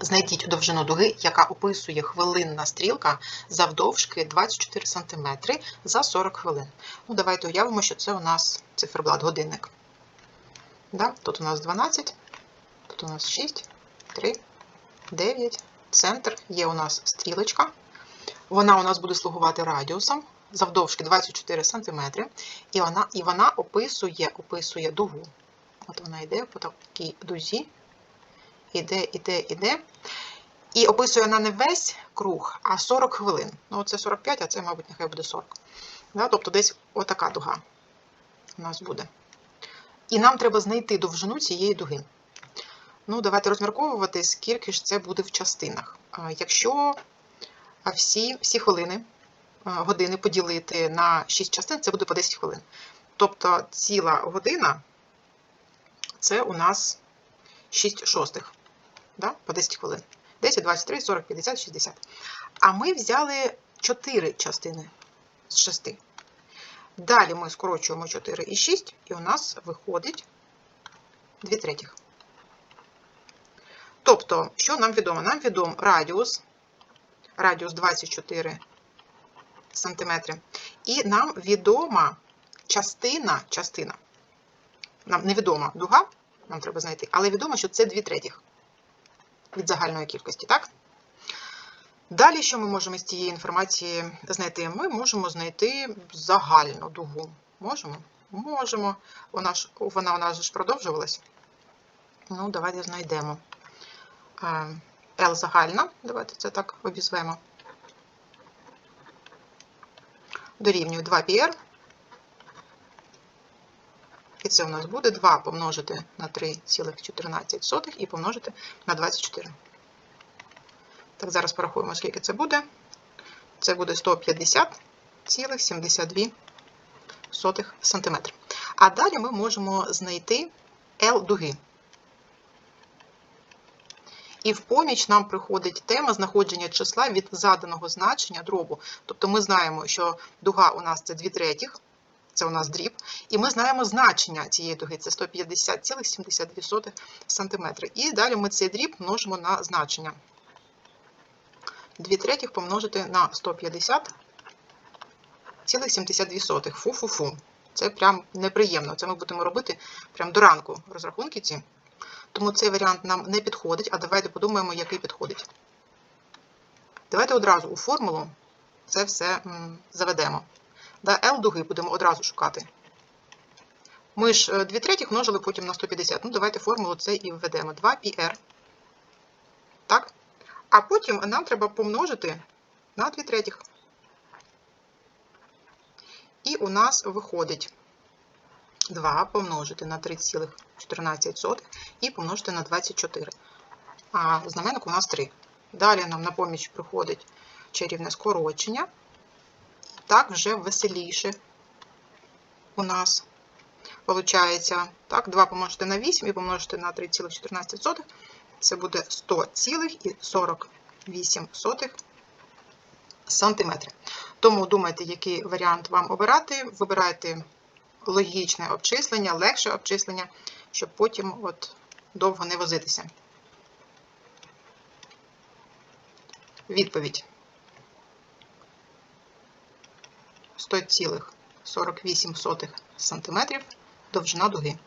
Знайдіть довжину дуги, яка описує хвилинна стрілка завдовжки 24 см за 40 хвилин. Ну, давайте уявимо, що це у нас циферблат, годинник. Да? Тут у нас 12, тут у нас 6, 3, 9, центр. Є у нас стрілочка. Вона у нас буде слугувати радіусом завдовжки 24 см. І вона, і вона описує, описує дугу. От вона йде по такій дузі. Іде, іде, іде. І описує вона не весь круг, а 40 хвилин. Ну, це 45, а це, мабуть, нехай буде 40. Да? Тобто десь отака дуга у нас буде. І нам треба знайти довжину цієї дуги. Ну, давайте розмірковувати, скільки ж це буде в частинах. Якщо всі, всі хвилини, години поділити на 6 частин, це буде по 10 хвилин. Тобто ціла година це у нас 6 шостих да? по 10 хвилин. 10, 23, 40, 50, 60. А ми взяли 4 частини з 6. Далі ми скорочуємо 4 і 6, і у нас виходить 2 третіх. Тобто, що нам відомо? Нам відомо радіус, радіус 24 см. І нам відома частина, частина. Нам невідома дуга, нам треба знайти, але відомо, що це 2 третіх від загальної кількості, так? Далі, що ми можемо з цієї інформації знайти? Ми можемо знайти загальну дугу. Можемо? Можемо. Вона, ж, вона у нас ж продовжувалась. Ну, давайте знайдемо. L загальна, давайте це так обізвемо. Дорівнює 2πr. І це у нас буде 2 помножити на 3,14 і помножити на 24. Так, зараз порахуємо, скільки це буде. Це буде 150,72 см. А далі ми можемо знайти L дуги. І в поміч нам приходить тема знаходження числа від заданого значення дробу. Тобто ми знаємо, що дуга у нас це 2 третіх, це у нас дріб, і ми знаємо значення цієї дуги, це 150,72 см. І далі ми цей дріб множимо на значення. 2 третіх помножити на 150,72. Фу-фу-фу. Це прям неприємно. Це ми будемо робити прям до ранку розрахунки ці. Тому цей варіант нам не підходить, а давайте подумаємо, який підходить. Давайте одразу у формулу це все заведемо. Да, L дуги будемо одразу шукати. Ми ж 2 третіх множили потім на 150. Ну, давайте формулу це і введемо. 2πr. Так? А потім нам треба помножити на 2 третіх. І у нас виходить 2 помножити на 3,14 і помножити на 24. А знаменник у нас 3. Далі нам на поміч приходить чарівне скорочення. Так вже веселіше у нас виходить. Так, 2 помножити на 8 і помножити на 3,14. Це буде 100,48 см. Тому думайте, який варіант вам обирати. Вибирайте логічне обчислення, легше обчислення, щоб потім от довго не возитися. Відповідь. 100,48 см довжина дуги.